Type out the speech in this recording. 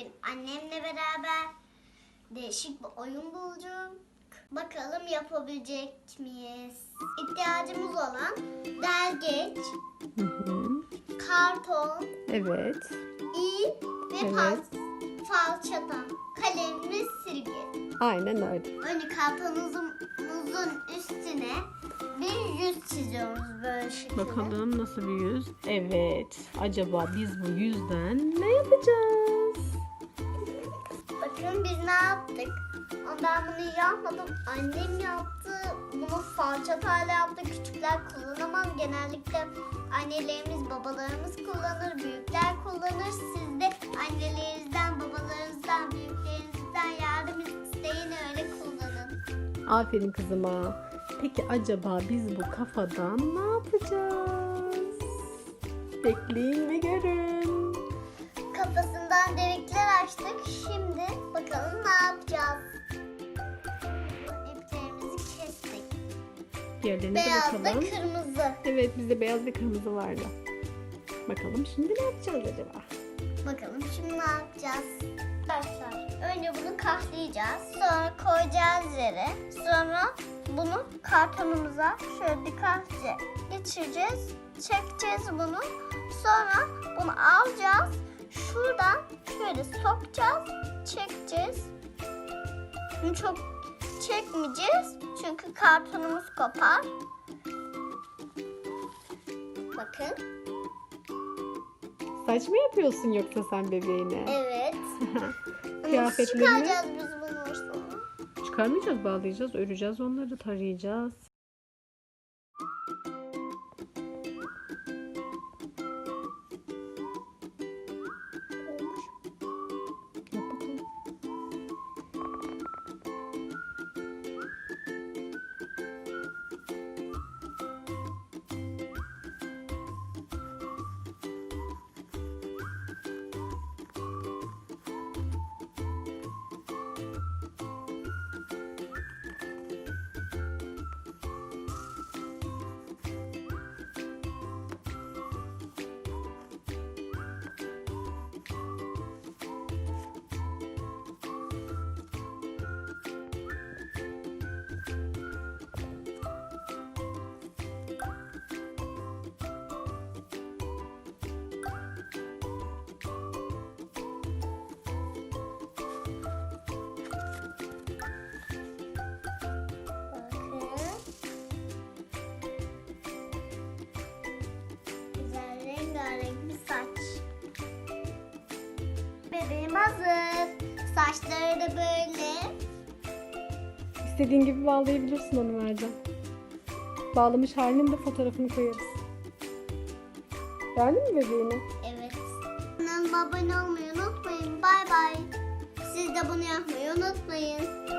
Bugün annemle beraber değişik bir oyun bulduk. Bakalım yapabilecek miyiz? İhtiyacımız olan hı. karton, Evet. ip ve Evet. fal, falçata, kalem ve silgi. Aynen öyle. Önce kartonumuzun üstüne bir yüz çiziyoruz böyle şekilde. Bakalım nasıl bir yüz? Evet. Acaba biz bu yüzden ne yapacağız? Bakın biz ne yaptık? Ama ben bunu yapmadım. Annem yaptı. Bunu falçatayla yaptı. Küçükler kullanamaz. Genellikle annelerimiz, babalarımız kullanır. Büyükler kullanır. Siz de annelerinizden, babalarınızdan, büyüklerinizden yardım isteyin öyle kullanın. Aferin kızıma. Peki acaba biz bu kafadan ne yapacağız? Bekleyin ve görün. Kafasından delikler açtık. Şimdi bakalım ne yapacağız? İplerimizi kestik. Diğerlerine de Beyaz bakalım. kırmızı. Evet bizde beyaz ve kırmızı vardı. Bakalım şimdi ne yapacağız acaba? Bakalım şimdi ne yapacağız? Arkadaşlar önce bunu katlayacağız. Sonra koyacağız yere. Sonra bunu kartonumuza şöyle dikkatlice geçireceğiz. Çekeceğiz bunu. Sonra bunu alacağız. Şuradan şöyle sokacağız. Çekeceğiz. Bunu çok çekmeyeceğiz. Çünkü kartonumuz kopar. Bakın. Saç mı yapıyorsun yoksa sen bebeğine? Evet. Kıyafetlerini Çıkaracağız biz bunu sonra. çıkarmayacağız, bağlayacağız, öreceğiz onları, tarayacağız. Saçları da böyle. İstediğin gibi bağlayabilirsin onu Mercan. Bağlamış halinin de fotoğrafını koyarız. Beğendin mi bebeğini? Evet. Kanalıma abone olmayı unutmayın. Bay bay. Siz de bunu yapmayı unutmayın.